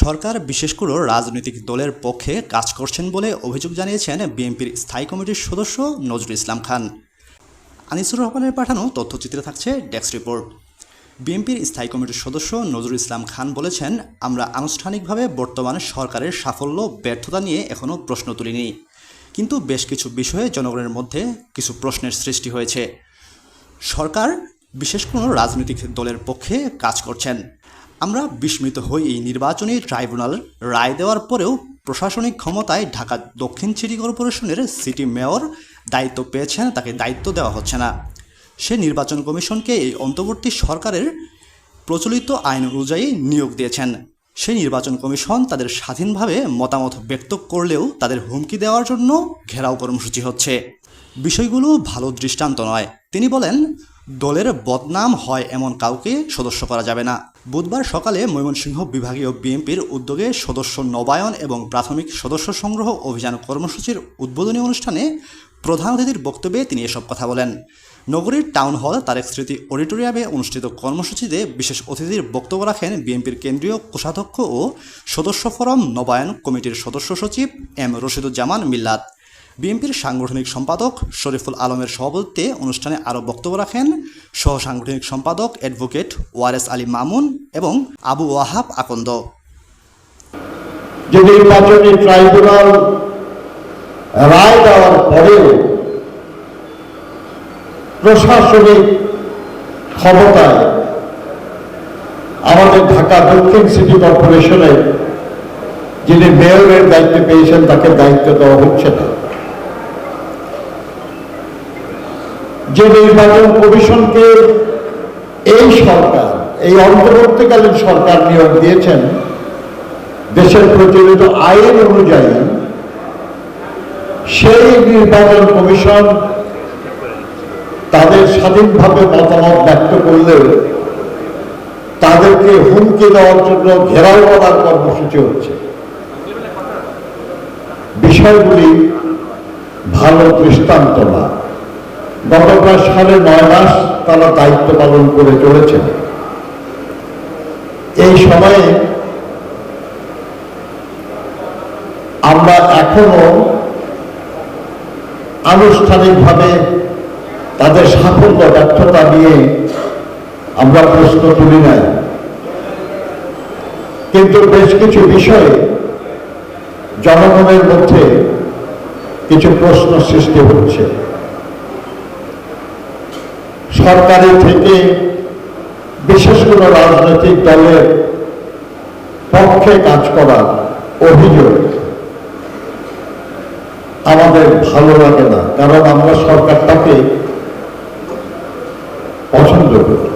সরকার, বিশেষ করে রাজনৈতিক দলের পক্ষে কাজ করছেন বলে অভিযোগ জানিয়েছেন বিএনপির স্থায়ী কমিটির সদস্য নজরুল ইসলাম খান। আনিসুর রহমানের পাঠানো তথ্যচিত্রে থাকছে ডেস্ক রিপোর্ট। বিএনপির স্থায়ী কমিটির সদস্য নজরুল ইসলাম খান বলেছেন, আমরা আনুষ্ঠানিকভাবে বর্তমান সরকারের সাফল্য, ব্যর্থতা নিয়ে এখনও প্রশ্ন তুলিনি। কিন্তু বেশ কিছু বিষয়ে জনগণের মধ্যে কিছু প্রশ্নের সৃষ্টি হয়েছে। সরকার, বিশেষ কোনো রাজনৈতিক দলের পক্ষে কাজ করছেন। আমরা বিস্মিত হই এই নির্বাচনী ট্রাইব্যুনাল রায় দেওয়ার পরেও প্রশাসনিক ক্ষমতায় ঢাকা দক্ষিণ সিটি কর্পোরেশনের সিটি মেয়র দায়িত্ব পেয়েছেন, তাকে দায়িত্ব দেওয়া হচ্ছে না। সে নির্বাচন কমিশনকে এই অন্তর্বর্তী সরকারের প্রচলিত আইন অনুযায়ী নিয়োগ দিয়েছেন। সেই নির্বাচন কমিশন তাদের স্বাধীনভাবে মতামত ব্যক্ত করলেও তাদের হুমকি দেওয়ার জন্য ঘেরাও কর্মসূচি হচ্ছে। বিষয়গুলো ভালো দৃষ্টান্ত নয়। তিনি বলেন, দলের বদনাম হয় এমন কাউকে সদস্য করা যাবে না। বুধবার সকালে ময়মনসিংহ বিভাগীয় বিএনপির উদ্যোগে সদস্য নবায়ন এবং প্রাথমিক সদস্য সংগ্রহ অভিযান কর্মসূচির উদ্বোধনী অনুষ্ঠানে প্রধান অতিথির বক্তব্যে তিনি এসব কথা বলেন। নগরীর টাউন হল তারেক স্মৃতি অডিটোরিয়ামে অনুষ্ঠিত কর্মসূচিতে বিশেষ অতিথির বক্তব্য রাখেন বিএনপির কেন্দ্রীয় কোষাধ্যক্ষ ও সদস্য ফোরাম নবায়ন কমিটির সদস্য সচিব এম রশিদুজ্জামান মিল্লাত। বিএনপির সাংগঠনিক সম্পাদক শরীফুল আলমের সভাপতিত্বে অনুষ্ঠানে আরও বক্তব্য রাখেন সহ সাংগঠনিক সম্পাদক অ্যাডভোকেট ওয়ারেস আলী মামুন এবং আবু ওয়াহাব আকন্দ। যে নির্বাচনী ট্রাইব্যুনাল রায় দেওয়ার পরেও প্রশাসনিক ক্ষমতায় আমাদের ঢাকা দক্ষিণ সিটি কর্পোরেশনের যিনি মেয়রের দায়িত্ব পেয়েছেন তাকে দায়িত্ব দেওয়া হচ্ছে না। যে নির্বাচন কমিশনকে এই সরকার, এই অন্তর্বর্তীকালীন সরকার নিয়োগ দিয়েছেন, দেশের প্রচলিত আইন অনুযায়ী সেই নির্বাচন কমিশন তাদের স্বাধীনভাবে মতামত ব্যক্ত করলেও তাদেরকে হুমকি দেওয়ার জন্য ঘেরাও করার কর্মসূচি হচ্ছে। বিষয়গুলি ভালো দৃষ্টান্ত না গত প্রায় সাড়ে নয় মাস তারা দায়িত্ব পালন করে চলেছে এই সময়ে আমরা এখনও আনুষ্ঠানিকভাবে তাদের সাফল্য, ব্যর্থতা নিয়ে আমরা প্রশ্ন তুলি নাই। কিন্তু বেশ কিছু বিষয়ে জনগণের মধ্যে কিছু প্রশ্ন সৃষ্টি হচ্ছে। সরকারি থেকে বিশেষ কোনো রাজনৈতিক দলের পক্ষে কাজ করার অভিযোগ আমাদের ভালো লাগে না, কারণ আমরা সরকারটাকে পছন্দ করি।